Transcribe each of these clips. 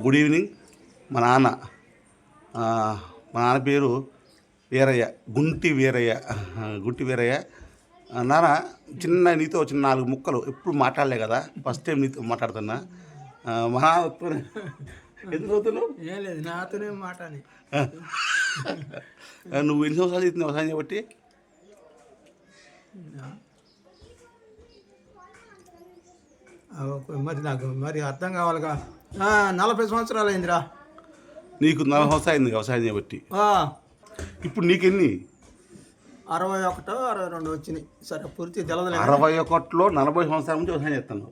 Good evening. మా నాన్న. మా నాన్న పేరు వీరయ్య గుంటి వీరయ్య. గుంటి వీరయ్య. నాన్న చిన్న నీతో చిన్న నాలుగు ముక్కలు ఎప్పుడు మాట్లాడలే కదా. ఫస్ట్ టైం నీతో మాట్లాడుతున్నా. మా నాన్న ఎందుకు అవుతున్నావు ఏం లేదు నాతోనే మాట అని ఆ, నువ్వు ఎన్ని సంవత్సరాలు చేస్తున్నావు వ్యవసాయం కాబట్టి మరి నాకు మరి అర్థం కావాలిగా. నలభై సంవత్సరాలు అయిందిరా నీకు నలభై సంవత్సరాలు అయింది వ్యవసాయం చేయబట్టి ఇప్పుడు నీకెన్ని? అరవై ఒకటో అరవై రెండు వచ్చినాయి. సరే పూర్తి తెలదలే అరవై ఒకటిలో నలభై సంవత్సరాల నుంచి వ్యవసాయం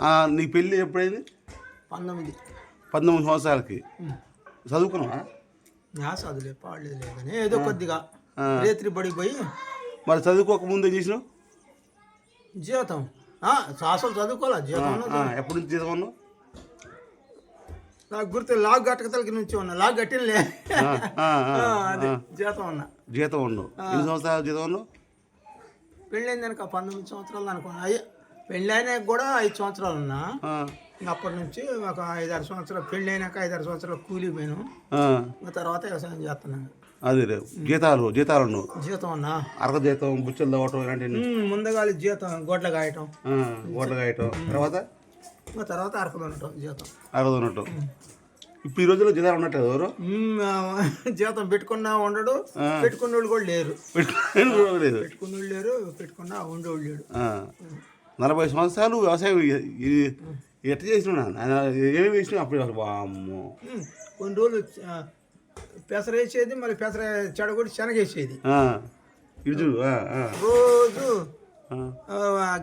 ఆ, నీ పెళ్ళి ఎప్పుడైంది? పంతొమ్మిది. పంతొమ్మిది సంవత్సరాలకి. చదువుకున్నావా? చదువులే పాడలేదు లేదని ఏదో కొద్దిగా. రేత్రి బడికి పోయి మరి చదువుకోక ముందు చేసినావు? ఆ, అసలు ఉన్నది. ఆ, ఎప్పటి నుంచి జీతం నాకు గుర్తు లాగ్ గట్టకతలకి నుంచి ఉన్నా. లాగ్ గట్టినలే అదే. జీతం ఉన్నా. జీతం ఉన్నావు ఎన్ని సంవత్సరాలు జీతం ఉన్నావు పెళ్ళైంది కనుక పంతొమ్మిది సంవత్సరాలు అనుకున్నా అయ్యే పెళ్ళైనాక కూడా ఐదు సంవత్సరాలు ఉన్నా. అప్పటి నుంచి ఒక ఐదారు సంవత్సరాలు పెళ్ళి అయినాక ఐదారు సంవత్సరాలు కూలి పోయాను. తర్వాత వ్యవసాయం చేస్తున్నాను అదే జీతాలు జీతాలు జీతం ఉన్నా. అరక జీతం బుచ్చలు తవ్వటం ఇలాంటివన్నీ. ఉమ్, ముందుగాలి జీతం గొడ్ల కాయటం. గోడలు కాయటం. తర్వాత? తర్వాత అరకలు ఉండటం జీతం. అరగదు ఉన్నట్టు ఇప్పుడు ఈ రోజుల్లో జీతాలు ఉన్నట్టు ఎవరు? జీతం పెట్టుకున్నా ఉండడు పెట్టుకున్న వాళ్ళు కూడా లేరు. పెట్టుకున్న వాళ్ళు లేరు. పెట్టుకున్నా ఉండేవాళ్ళు లేడు నలభై సంవత్సరాలు వ్యవసాయం ఎట్లా చేసినా ఏమి వేసినావు అప్పుడు అసలు వామ్మో. కొన్ని రోజులు పెసర వేసేది మళ్ళీ పెసర చెడగొట్టి శనగ వేసేది. చూడు రోజు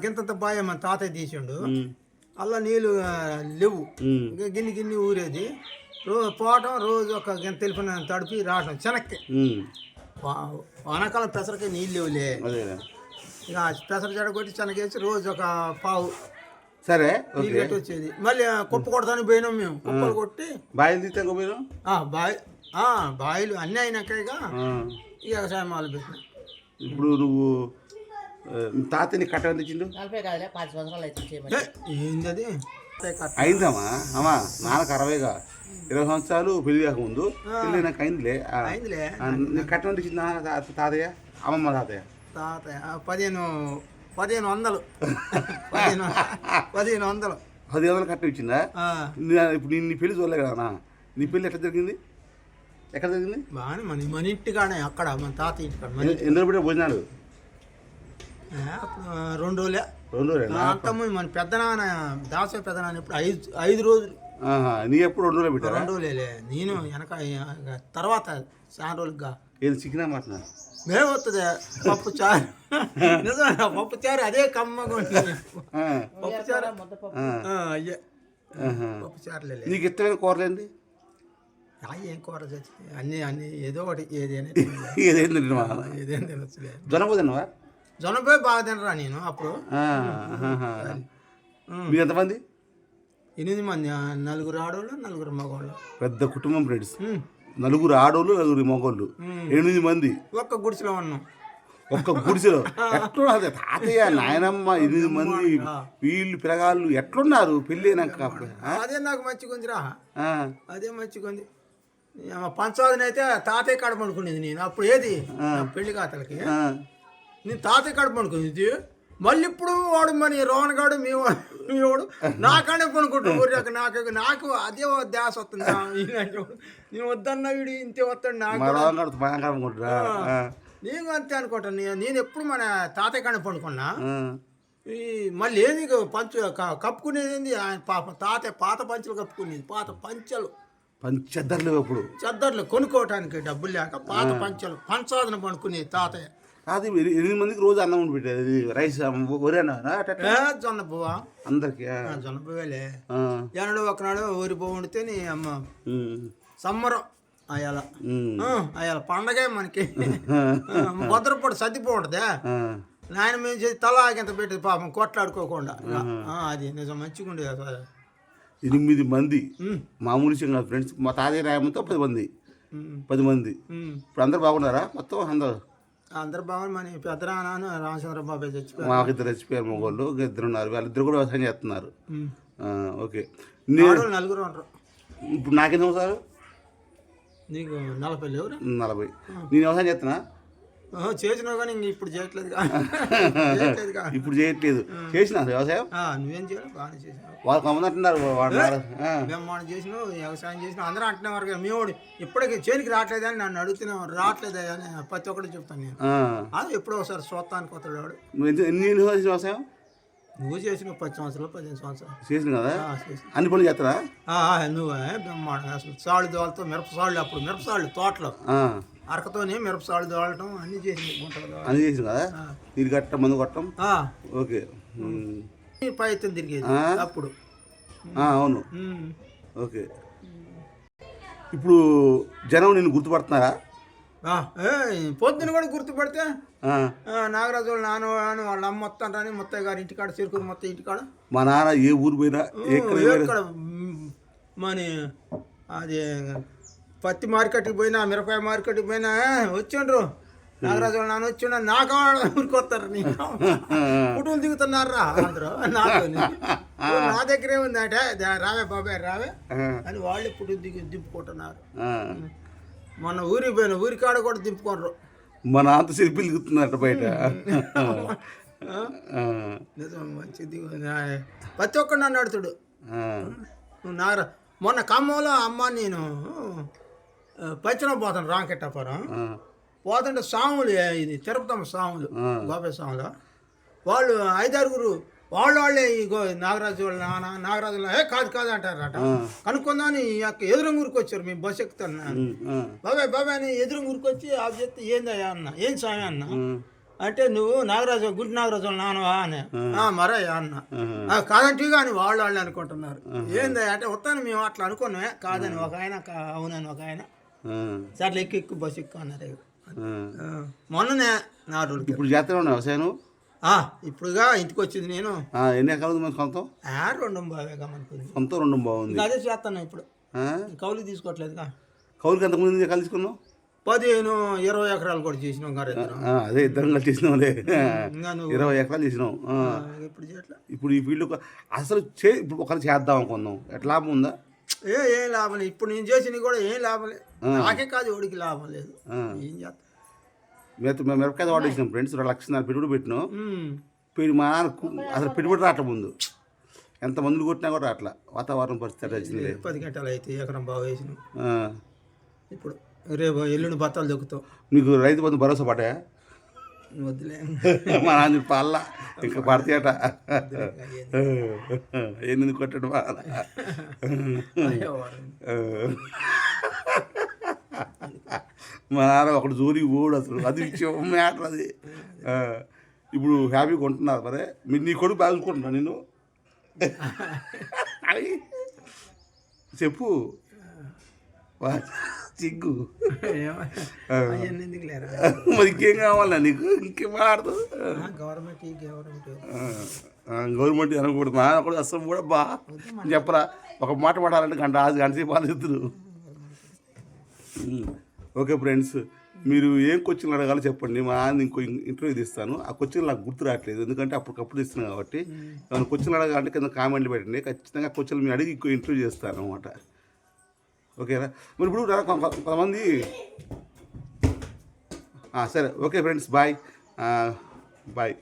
గింతంత బాయ మన తాతయ్య తీసిండు. అలా నీళ్ళు లేవు. గిన్ని గిన్ని ఊరేది. రోజు పోవటం రోజు ఒక గింత తెలిపిన తడిపి రావటం చెనక్కి. వానాకాలం పెసరకి నీళ్ళు లేవులే. ఇక పెసర చెడ కొట్టి శనగేసి రోజు ఒక పావు సరే వచ్చేది. మళ్ళీ కుప్ప కొడతానికి పోయినాం మేము. కుప్పలు కొట్టి బాయిలు తీస్తే ఆ, బాయ్ బాయిలు అన్నీ అయినాక ఇక వ్యవసాయం మొదలు పెట్టినాం. ఇప్పుడు నువ్వు తాతని కట్ట ఎంత ఇచ్చిండు? ఏంది అది. అయిందమ్మా. అమ్మా నాన్నకు అరవైగా. ఇరవై సంవత్సరాలు పెళ్ళి కాకముందు. పెళ్ళి నాకు అయిందిలే. కట్ట ఎంత ఇచ్చింది తాతయ్య? అమ్మమ్మ తాతయ్య? తాతయ్య పదిహేను పదిహేను వందలు. పదిహేను పదిహేను వందలు. పది వందలు కట్ట ఇచ్చిందా? ఆ, నీ- ఇప్పుడు నీ- నీ పెళ్ళి చూడలే కదా అన్న. నీ పెళ్ళి ఎట్లా జరిగింది? ఎక్కడ జరిగింది? బాగానే మన మన ఇంటికాడే అక్కడ మన తాత ఇంటికాడ ఎన్ని రోజులు భోజనాలు? రెండు రోజులే. రెండు రోజులు అంతకుముందు మన పెద్ద నాన్న దాస పెద్ద నాన్న ఇప్పుడు ఐదు ఐదు రోజులు. నీ ఎప్పుడు రెండు రోజులు పెట్టారా? రెండు రోజులే నేను వెనక తర్వాత చాలా రోజులుగా. ఏది చికెనా మటనా? మేము వస్తుంది పప్పు చారు. నిజమే పప్పు చారు అదే కమ్మగా ఉంటుంది ఆ, పప్పు చారు. అయ్యే. పప్పు చారులే నీకు ఇష్టమైన కూరలేంది ఆ, ఏం కూర అన్నీ అన్నీ ఏదో ఒకటి ఏదైనా ఏదైంది తినవా ఏదైనా తినొచ్చులే. జొన్నపో తినవా జొన్నపోయి బాగా తినరా నేను అప్పుడు. మీరు ఎంతమంది? ఎనిమిది మంది నలుగురు ఆడవాళ్ళు నలుగురు మగవాళ్ళు పెద్ద కుటుంబం ఫ్రెండ్స్ నలుగురు ఆడోళ్ళు నలుగురు మగోళ్ళు. ఎనిమిది మంది. ఒక్క గుడిసెలో ఉన్నాం. ఒక్క గుడిసెలో? ఎట్లున్నారు తాతయ్య నాయనమ్మ ఎనిమిది మంది వీళ్ళు పిల్లగాళ్ళు ఎట్లున్నారు? పెళ్ళి అయినాక? అదే నాకు మంచిగా అదే మంచిగా పంచావధిని అయితే తాతయ్య కాడ పడుకునేది నేను. అప్పుడు ఏది? పెళ్ళి కాతలకి నేను తాతయ్య కాడ పడుకునేది మళ్ళీ ఇప్పుడు వాడు మన రోహన్ గాడు మీ వాడు మీ వాడు నాకాడే పడుకుంటాడు ఊరికి నాకు నాకు అదే ధ్యాస వస్తుంది. నేను వద్దన్నా వీడు ఇంతే వస్తాడు నాకు. నేను అంతే అనుకుంటాను నేను- ఎప్పుడు మన తాతయ్య కాడ పడుకున్నా ఈ మళ్ళీ ఏది ఇక పంచు కప్పుకునేది ఆయన పాప తాతయ్య పాత పంచులు కప్పుకునేది. పాత పంచలు. పంచద్దర్లు అప్పుడు చద్దర్లు కొనుక్కోవటానికి డబ్బులు లేక పాత పంచలు పంచాదన పడుకునేది తాతయ్య. కాదు ఎని- ఎనిమిది మందికి రోజు అన్నం వండి పెట్టేది. రైస్ వరి అన్న జొన్న పువ్వా అందరికి జొన్న పువ్వేలే ఎన్నడో ఒకనాడు ఊరి పువ్వు వండితే నీ అమ్మ సమ్మరం అయ్యాల. అయ్యాల. పండగే మనకి. భద్రపడి సర్దిపోవడదే ఆ, నాయన మేము చేసి తల ఆగింత పెట్టి పాపం కొట్లాడుకోకుండా. అది నిజం మంచిగా ఉండేది. ఎనిమిది మంది. మామూలు ఫ్రెండ్స్. మా తాతయ్య రాయమంతో పది మంది. పది మంది. ఇప్పుడు అందరు బాగున్నారా? మొత్తం అందరు. అందరు బాగుంది మన పెద్ద నాన్న రామచంద్ర బాబాయ్ చచ్చిపోయారు? మాకు ఇద్దరు చచ్చిపోయారు మగవాళ్ళు ఇద్దరు ఉన్నారు వాళ్ళిద్దరు కూడా వ్యవసాయం చేస్తున్నారు. ఓకే. నే- ఆడవాళ్ళు నలుగురు ఉంటారు ఇప్పుడు నాకేం సంవత్సరాలు నీకు నలభై. నలభై నేను వ్యవసాయం చేస్తున్నా. ఆహా, చేసినావు కానీ ఇప్పుడు చేయట్లేదుగా ఇప్పుడు చేయట్లేదు. చేసిన వ్యవసాయం? నువ్వేం చేయాలి బాగానే చేసినావు. వాళ్ళు వాడు ఆ, బ్రహ్మాండం చేసినావు వ్యవసాయం చేసినావు అందరూ అంటున్నారు కదా మీ వాడు ఇప్పటికి చేనికి రావట్లేదని నన్ను అడుగుతున్నావు రావట్లేదా అని ప్రతి ఒక్కటి చెప్తాను నేను. అది ఎప్పుడో ఒకసారి చూస్తానికి వస్తాడు వాడు. నువ్వు ఎన్ని చేసిన వ్యవసాయం? నువ్వు చేసినావు పది సంవత్సరాలు పదిహేను సంవత్సరాలు. చేసిన కదా. అన్ని పనులు చేస్తారా? నువ్వే బ్రహ్మాండం సాళ్ళు దోలతో మిరప సాళ్ళు అప్పుడు మిరప సాళ్ళు తోటలో. అరకతోనే మిరప సాళ్ళు దోలటం అన్నీ దోలటం. అన్ని చేసిన కదా? నీరు కట్టడం మందు కొట్టడం ఓకే. పైతం తిరిగేది? అప్పుడు. అవును. ఓకే. ఇప్పుడు జనం నిన్ను గుర్తుపడుతున్నారా? పొద్దున కూడా గుర్తుపడితే? నాగరాజు వాళ్ళ నాన్న అని వాళ్ళ అమ్మ మొత్తం రాని ముత్తయ్య గారి ఇంటికాడ చిరుకూరు మొత్తం ఇంటికాడ. మా నాన్న ఏ ఊరు పోయినా ఎక్కడ మన అది పత్తి మార్కెట్కి పోయినా మిరపకాయ మార్కెట్కి పోయినా వచ్చిండ్రు. నాగరాజు నాన్న వచ్చిండ నాకు ఊరికొస్తారు నీ కుటుంబం దిగుతున్నారా అందరూ నాతో నా దగ్గరే అంటే రావే బాబాయ్ రావే. అని వాళ్ళు ఇప్పుడు దిగి దింపుకుంటున్నారు. ఆ. మొన్న ఊరికి పోయిన ఊరికాడ కూడా దింపుకోనరు. మా నాన్నతో సెల్ఫీలు దిగుతున్నట్ట బయట. నిజం మంచిది ప్రతి ఒక్కడు నన్ను అడుతుడు నాగరా మొన్న ఖమ్మంలో అమ్మ నేను పచ్చన పోతాను రాంకెట్టాపురం పోతుంటే సాములు ఇది తిరుపతమ్మ సాములు ఆ. గోపే సాములు. వాళ్ళు ఐదారుగురు వాళ్ళు వాళ్ళే ఈ గో నాగరాజు వాళ్ళ నాన్న నాగరాజు ఏ కాదు కాదు అంటారట. కనుక్కుందాని యొక్క ఎదురుంగూరికి వచ్చారు మేము బస్ ఎక్కుతాను బాబాయ్ బాబాయ్ అని ఎదురుంగూరికి వచ్చి ఆ చెప్తే ఏందయ్యా అన్న ఏం స్వామి అన్న? అంటే నువ్వు నాగరాజు గుంటి నాగరాజు వాళ్ళ నాన్నవా అని. "ఆ, మరే అన్న. ఆహా. "ఆ, కాదంటే కానీ వాళ్ళు వాళ్ళు అనుకుంటున్నారు. ఏంది అంటే వస్తాను మేము అట్లా అనుకున్నామే. కాదని ఒక ఆయన అవునని ఒక ఆయన. సర్లే ఎక్కు ఎక్కు బస్సు ఎక్కు అన్నారు మొన్ననే నా రోజుకి ఇప్పుడు చేస్తూనే ఉన్నావు వ్యవసాయం ఇప్పుడుగా ఇంటికి వచ్చింది నేను. ఎన్ని ఎకరాలు మన సొంతం? రెండు బాగా అనుకుంది సొంతం రెండు బాగుంది. అదే చేస్తాను ఇప్పుడు? కౌలు తీసుకోవట్లేదుగా. కౌలుకి ఎంతమంది ఎకరాలు తీసుకున్నావు పదిహేను ఇరవై ఎకరాలు కూడా చేసినాం అదే ఇద్దరం కలిసి చేసినాంలే ఇరవై ఎకరాలు చేసినాం ఇప్పుడు ఇప్పుడు ఈ ఫీల్డ్ అసలు చే ఇప్పుడు ఒకరు చేద్దాం అనుకున్నాం. ఎట్లా లాభం ఉందా? ఏ ఏం లాభం లేదు. ఇప్పుడు నేను చేసినవి కూడా ఏం లాభం లేదు. నాకే కాదు ఎవడికి లాభం లేదు. ఏం చేస్తా? మేము మేము మిరపకాయ వాడు వేసినాం ఫ్రెండ్స్ రెండు లక్షన్నర పెట్టుబడి పెట్టినాం. పెడి మా నాన్న అసలు పెట్టుబడి రావట్లే ముందు. ఎంత మందులు కొట్టినా కూడా రావట్లే. వాతావరణం పరిస్థితి అట్లా వచ్చింది. పది గంటలు అయితే ఎకరం బాగా వేసినాం. ఇప్పుడు రేపు ఎల్లుండి బత్తాలు దొక్కుతాం. మీకు రైతు బంధు భరోసా పడ్డా? వద్దులే. మా నాన్న పల్ల. ఇంకా పడతాయట. ఎన్ని కొట్టాడు ఆ. మా నాన్న ఒకటి జోలికి పోడు అసలు. అది మ్యాటర్ అది. ఇప్పుడు హ్యాపీగా ఉంటున్నారు మరి. మీరు నీ కొడుకు బాగుంటున్నా నేను. చెప్పు. సిగ్గు ఎందుకు లేరా? మరి ఇంకేం కావాలా నీకు? ఇంకేం మాడదు గవర్నమెంట్ గవర్నమెంట్. గవర్నమెంట్ అనకూడదు నాన్న కూడా అసలు కూడా బా. చెప్పరా ఒక మాట పడాలంటే గంట ఆది గంట సేపు ఆలోచిస్తారు ఓకే ఫ్రెండ్స్ మీరు ఏం క్వశ్చన్లు అడగాలో చెప్పండి. మా నాన్న ఇంకో ఇంటర్వ్యూ తీస్తాను. ఆ క్వశ్చన్ నాకు గుర్తు రావట్లేదు. ఎందుకంటే అప్పటికప్పుడు ఇస్తున్నాను కాబట్టి. ఏమైనా క్వశ్చన్లు అడగాలంటే కింద కామెంట్లు పెట్టండి. ఖచ్చితంగా క్వశ్చన్లు మీరు అడిగి ఇంకో ఇంటర్వ్యూ చేస్తాను అనమాట ఓకేనా? మరి ఇప్పుడు రా- కొంతమంది సరే. Okay friends bye. బాయ్.